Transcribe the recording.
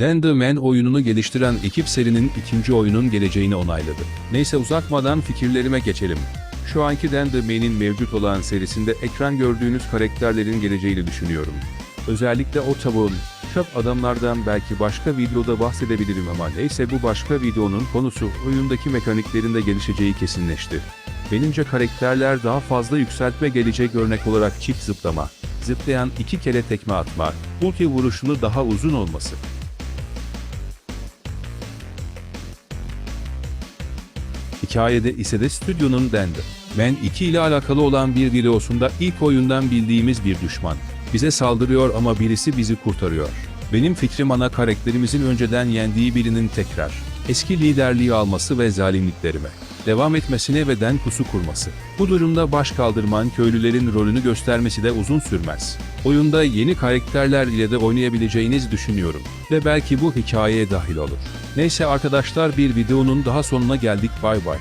Dan Man oyununu geliştiren ekip serinin ikinci oyunun geleceğini onayladı. Neyse uzatmadan fikirlerime geçelim. Şu anki Dan Man'in mevcut olan serisinde ekran gördüğünüz karakterlerin geleceğini düşünüyorum. Özellikle o tavuğun, çöp adamlardan belki başka videoda bahsedebilirim ama neyse bu başka videonun konusu oyundaki mekaniklerin de gelişeceği kesinleşti. Benimce karakterler daha fazla yükseltme gelecek örnek olarak çift zıplama, zıplayan iki kere tekme atma, ulti vuruşunu daha uzun olması. Hikayede ise de stüdyonun dendi. Ben 2 ile alakalı olan bir videosunda ilk oyundan bildiğimiz bir düşman. Bize saldırıyor ama birisi bizi kurtarıyor. Benim fikrim ana karakterimizin önceden yendiği birinin tekrar eski liderliği alması ve zalimliklerime devam etmesine ve den pusu kurması. Bu durumda baş kaldırman köylülerin rolünü göstermesi de uzun sürmez. Oyunda yeni karakterler ile de oynayabileceğiniz düşünüyorum ve belki bu hikayeye dahil olur. Neyse arkadaşlar bir videonun daha sonuna geldik bay bay.